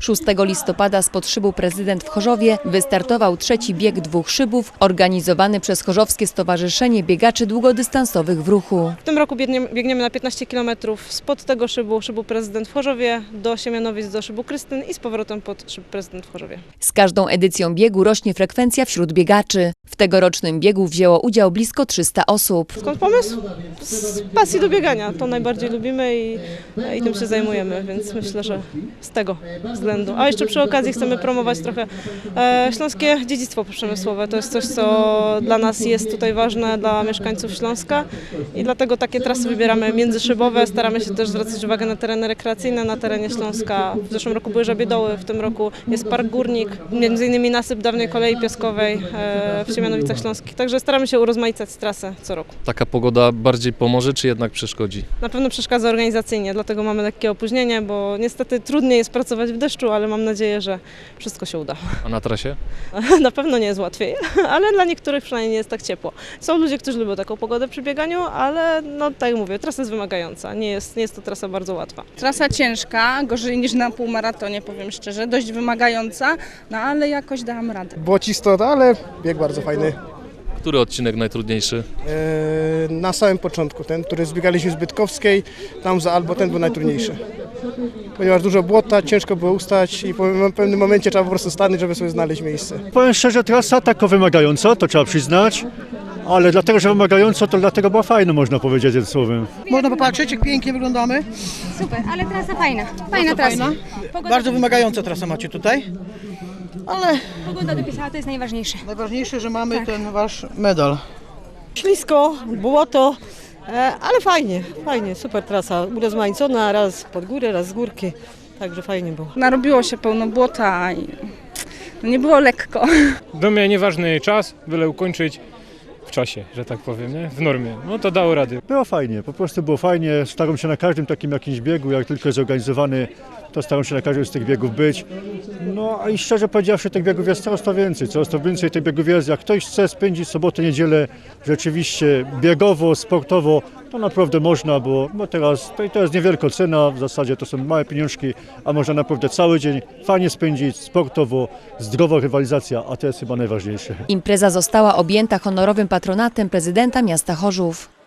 6 listopada spod szybu prezydent w Chorzowie wystartował trzeci bieg dwóch szybów organizowany przez Chorzowskie Stowarzyszenie Biegaczy Długodystansowych w Ruchu. W tym roku biegniemy, biegniemy na 15 km spod tego szybu, szybu prezydent w Chorzowie, do Siemianowic, do szybu Krystyn i z powrotem pod szyb prezydent w Chorzowie. Z każdą edycją biegu rośnie frekwencja wśród biegaczy. W tegorocznym biegu wzięło udział blisko 300 osób. Skąd pomysł? Z pasji do biegania. To najbardziej lubimy i, i tym się zajmujemy, więc myślę, że z tego względu. A jeszcze przy okazji chcemy promować trochę e, śląskie dziedzictwo przemysłowe. To jest coś, co dla nas jest tutaj ważne, dla mieszkańców Śląska i dlatego takie trasy wybieramy międzyszybowe. Staramy się też zwracać uwagę na tereny rekreacyjne na terenie Śląska. W zeszłym roku były Żabiedoły, w tym roku jest Park Górnik, między innymi nasyp dawnej kolei piaskowej e, w Siemianowicach Śląskich. Także staramy się urozmaicać trasę co roku. Taka pogoda bardziej pomoże, czy jednak przeszkodzi? Na pewno przeszkadza organizacyjnie, dlatego mamy lekkie opóźnienie, bo niestety trudniej jest pracować w deszczu, ale mam nadzieję, że wszystko się uda. A na trasie? Na pewno nie jest łatwiej, ale dla niektórych przynajmniej nie jest tak ciepło. Są ludzie, którzy lubią taką pogodę przy bieganiu, ale no tak jak mówię, trasa jest wymagająca, nie jest, nie jest to trasa bardzo łatwa. Trasa ciężka, gorzej niż na półmaratonie, powiem szczerze, dość wymagająca, no ale jakoś dałam radę. Błocisto, ale bieg bardzo fajny. Który odcinek najtrudniejszy? Eee, na samym początku, ten, który zbiegaliśmy z Bytkowskiej, tam za Albo, ten był najtrudniejszy. Ponieważ dużo błota, ciężko było ustać i po- w pewnym momencie trzeba po prostu stanąć, żeby sobie znaleźć miejsce. Powiem szczerze, trasa taka wymagająca, to trzeba przyznać, ale dlatego, że wymagająca, to dlatego była fajna, można powiedzieć jednym słowem. Można popatrzeć, jak pięknie wyglądamy. Super, ale trasa fajna. Fajna trasa. Pogoda, Bardzo wymagająca trasa macie tutaj. Ale pogoda dopisała, to jest najważniejsze. najważniejsze, że mamy ten wasz medal. Ślisko, błoto, ale fajnie, fajnie, super trasa, urozmaicona, raz pod górę, raz z górki, także fajnie było. Narobiło się pełno błota i no nie było lekko. Do mnie nieważny czas, byle ukończyć w czasie, że tak powiem, nie? w normie. No to dało rady. Było fajnie, po prostu było fajnie. Staram się na każdym takim jakimś biegu, jak tylko jest zorganizowany, to staram się na każdym z tych biegów być. No a i szczerze powiedziawszy, tych biegów jest coraz to więcej, coraz to więcej tych biegów jest. Jak ktoś chce spędzić sobotę, niedzielę rzeczywiście biegowo, sportowo, to naprawdę można, bo, bo teraz to, to jest niewielka cena, w zasadzie to są małe pieniążki, a można naprawdę cały dzień fajnie spędzić, sportowo, zdrowa rywalizacja, a to jest chyba najważniejsze. Impreza została objęta honorowym patronatem prezydenta miasta Chorzów.